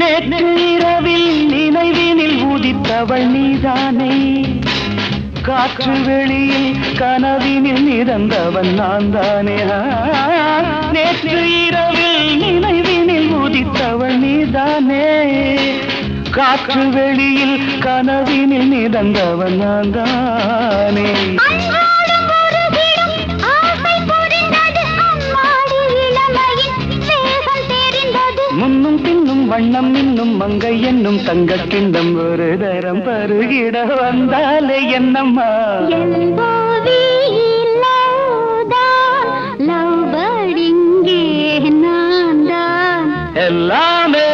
நேற்று இரவில் நினைவினில் உதித்தவள் நீதானே. காற்று வெளியில் கனவினில் நிறந்தவன் நான் தானே நேற்று இரவில் நினைவினில் உதித்தவள் நீதானே. காற்று வெளியில் கனவினில் நிறந்தவன் நான் தானே முன்னும் பின்னும் வண்ணம் இன்னும் மங்கை என்னும் தங்கக் கிண்ணம் ஒரு தரம் பருகிட வந்தாலே என்னம்மா? எல்லாமே